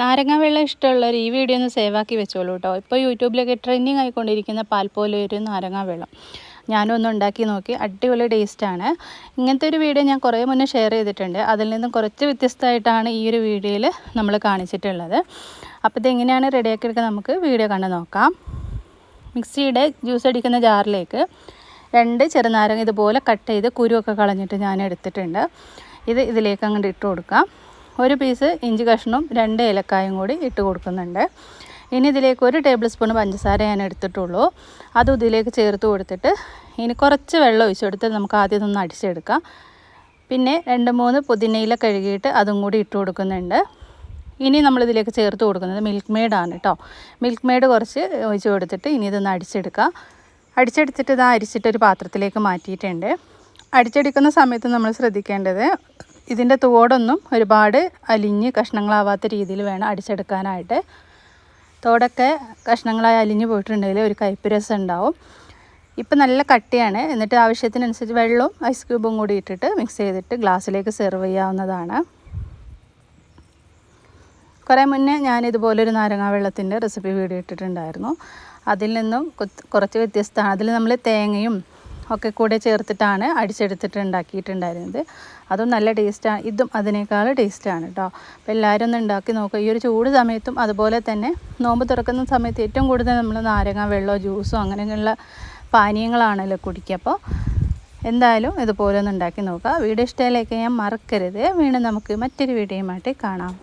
നാരങ്ങ വെള്ളം ഇഷ്ടമുള്ളവർ ഈ വീഡിയോ ഒന്ന് സേവ് ആക്കി വെച്ചോളൂ കേട്ടോ. ഇപ്പോൾ യൂട്യൂബിലൊക്കെ ട്രെൻഡിങ് ആയിക്കൊണ്ടിരിക്കുന്ന പാൽ പോലെ ഒരു നാരങ്ങ വെള്ളം. ഞാനും ഒന്ന് ഉണ്ടാക്കി നോക്കി. അടിപൊളി ടേസ്റ്റാണ് ഇങ്ങനത്തെ ഒരു വീഡിയോ ഞാൻ കുറേ മുന്നേ ഷെയർ ചെയ്തിട്ടുണ്ട്. അതിൽ നിന്നും കുറച്ച് വ്യത്യസ്തമായിട്ടാണ് ഈ ഒരു വീഡിയോയിൽ നമ്മൾ കാണിച്ചിട്ടുള്ളത്. അപ്പോൾ ഇതെങ്ങനെയാണ് റെഡിയാക്കി എടുക്കുക നമുക്ക് വീഡിയോ കണ്ട് നോക്കാം. മിക്സിയുടെ ജ്യൂസ് അടിക്കുന്ന ജാറിലേക്ക് രണ്ട് ചെറുനാരങ്ങ ഇതുപോലെ കട്ട് ചെയ്ത് കുരുവൊക്കെ കളഞ്ഞിട്ട് ഞാൻ എടുത്തിട്ടുണ്ട്. ഇത് ഇതിലേക്ക് അങ്ങോട്ട് ഇട്ട് കൊടുക്കാം. ഒരു പീസ് ഇഞ്ചി കഷ്ണവും രണ്ട് ഏലക്കായും കൂടി ഇട്ട് കൊടുക്കുന്നുണ്ട്. ഇനി ഇതിലേക്ക് ഒരു ടേബിൾ സ്പൂൺ പഞ്ചസാര ഞാൻ എടുത്തിട്ടുള്ളൂ. അത് ഇതിലേക്ക് ചേർത്ത് കൊടുത്തിട്ട് ഇനി കുറച്ച് വെള്ളം ഒഴിച്ച് കൊടുത്ത് നമുക്ക് ആദ്യം ഇതൊന്ന് അടിച്ചെടുക്കാം. പിന്നെ രണ്ട് മൂന്ന് പുതിനയില കഴുകിയിട്ട് അതും കൂടി ഇട്ട് കൊടുക്കുന്നുണ്ട്. ഇനി നമ്മളിതിലേക്ക് ചേർത്ത് കൊടുക്കുന്നത് മിൽക്ക് മെയ്ഡാണ് കേട്ടോ മിൽക്ക് മെയ്ഡ് കുറച്ച് ഒഴിച്ച് കൊടുത്തിട്ട് ഇനി ഇതൊന്ന് അടിച്ചെടുക്കാം. അടിച്ചെടുത്തിട്ട് ഇത് അരിച്ചിട്ട് ഒരു പാത്രത്തിലേക്ക് മാറ്റിയിട്ടുണ്ട്. അടിച്ചെടുക്കുന്ന സമയത്ത് നമ്മൾ ശ്രദ്ധിക്കേണ്ടത് ഇതിന്റെ തോടൊന്നും ഒരുപാട് അലിഞ്ഞ് കഷ്ണങ്ങളാവാത്ത രീതിയിൽ വേണം അടിച്ചെടുക്കാനായിട്ട്. തോടൊക്കെ കഷ്ണങ്ങളായി അലിഞ്ഞ് പോയിട്ടുണ്ടെങ്കിൽ ഒരു കയ്പ്പ് രസം ഉണ്ടാവും. ഇപ്പം നല്ല കട്ടിയാണ്. എന്നിട്ട് ആവശ്യത്തിനനുസരിച്ച് വെള്ളവും ഐസ് ക്യൂബും കൂടി ഇട്ടിട്ട് മിക്സ് ചെയ്തിട്ട് ഗ്ലാസ്സിലേക്ക് സെർവ് ചെയ്യാവുന്നതാണ്. കുറേ മുന്നേ ഞാൻ ഇതുപോലൊരു നാരങ്ങാ വെള്ളത്തിന്റെ റെസിപ്പി വീഡിയോ ഇട്ടിട്ടുണ്ടായിരുന്നു. അതിൽ നിന്നും കുറച്ച് വ്യത്യസ്തമാണ്. അതിൽ നമ്മൾ തേങ്ങയും ഒക്കെ കൂടെ ചേർത്തിട്ടാണ് അടിച്ചെടുത്തിട്ട് ഉണ്ടാക്കിയിട്ടുണ്ടായിരുന്നത്. അതും നല്ല ടേസ്റ്റാണ് ഇതും അതിനേക്കാൾ ടേസ്റ്റാണ് കേട്ടോ അപ്പോൾ എല്ലാവരും ഒന്ന് ഉണ്ടാക്കി നോക്കുക ഈ ഒരു ചൂട് സമയത്തും അതുപോലെ തന്നെ നോമ്പ് തുറക്കുന്ന സമയത്ത് ഏറ്റവും കൂടുതൽ നമ്മൾ നാരങ്ങ വെള്ളമോ ജ്യൂസോ അങ്ങനെയുള്ള പാനീയങ്ങളാണല്ലോ കുടിക്കുക. അപ്പോൾ എന്തായാലും ഇതുപോലെ ഒന്ന് ഉണ്ടാക്കി നോക്കുക. വീഡിയോ ഇഷ്ടമായിലേക്ക് ഞാൻ മറക്കരുത്. വീണ്ടും നമുക്ക് മറ്റൊരു വീഡിയോയുമായിട്ട് കാണാം.